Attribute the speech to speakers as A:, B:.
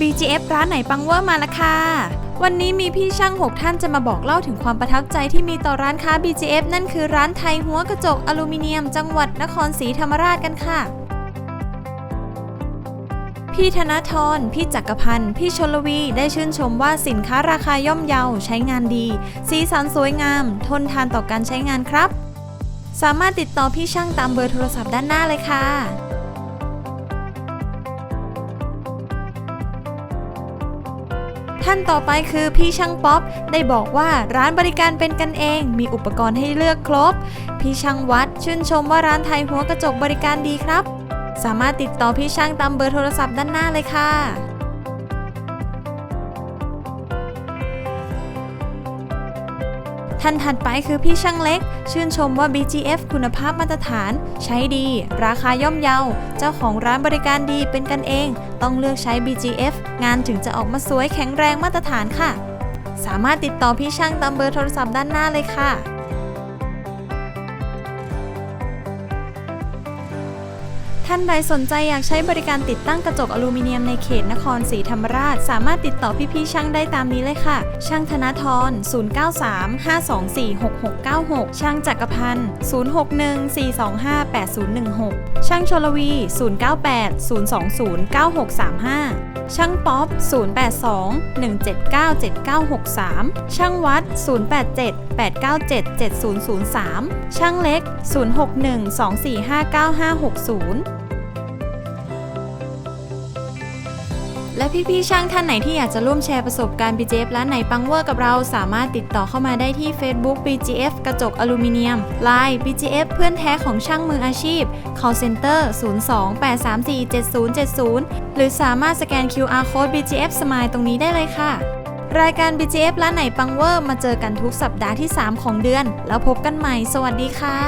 A: BGF ร้านไหนปังเวอร์มาละค่ะ วันนี้มีพี่ช่าง 6 ท่านจะมาบอกเล่าถึงความประทับใจที่มีต่อร้านค้า BGF นั่นคือร้านไทยหัวกระจกอลูมิเนียม จังหวัดนครศรีธรรมราชกันค่ะ พี่ธนทร พี่จักรพันธ์ พี่ชลวี ได้ชื่นชมว่าสินค้าราคาย่อมเยา ใช้งานดี สีสันสวยงาม ทนทานต่อการใช้งานครับ สามารถติดต่อพี่ช่างตามเบอร์โทรศัพท์ด้านหน้าเลยค่ะ ท่านต่อไปคือพี่ช่างป๊อปได้บอกว่าร้านบริการเป็นกันเอง มีอุปกรณ์ให้เลือกครบ พี่ช่างวัดชื่นชมว่าร้านไทยหัวกระจกบริการดีครับ สามารถติดต่อพี่ช่างตามเบอร์โทรศัพท์ด้านหน้าเลยค่ะ ท่านถัดไปคือพี่ช่างเล็ก ชื่นชมว่า BGF คุณภาพมาตรฐาน ใช้ดี ราคาย่อมเยา เจ้าของร้านบริการดีเป็นกันเอง ต้องเลือกใช้ BGF งานถึงจะออกมาสวยแข็งแรงมาตรฐานค่ะ สามารถติดต่อพี่ช่างตามเบอร์โทรศัพท์ด้านหน้าเลยค่ะ ท่านใดสนใจอยากใช้บริการติดตั้งกระจกอลูมิเนียมในเขตนครศรีธรรมราช สามารถติดต่อพี่ๆช่างได้ตามนี้เลยค่ะ ช่างธนาทร0935246696 ช่างจักรพันธ์0614258016 ช่างชลวี 098-020-9635 ช่างป๊อป 082-179-7963 ช่างวัด 087-897-7003 ช่างเล็ก 061-245-9560 และพี่ๆช่างท่านไหนที่อยากจะร่วมแชร์ประสบการณ์ BGF ร้านไหนปังเวอร์กับเราสามารถติดต่อเข้ามาได้ที่ Facebook BGF กระจกอลูมิเนียม Line BGF เพื่อนแท้ของช่างมืออาชีพ Call Center 02-834-7070 หรือสามารถสแกน QR Code BGF Smile ตรงนี้ได้เลยค่ะ รายการ BGF ร้านไหนปังเวอร์มาเจอกันทุกสัปดาห์ที่ 3 ของเดือน แล้วพบกันใหม่ สวัสดีค่ะ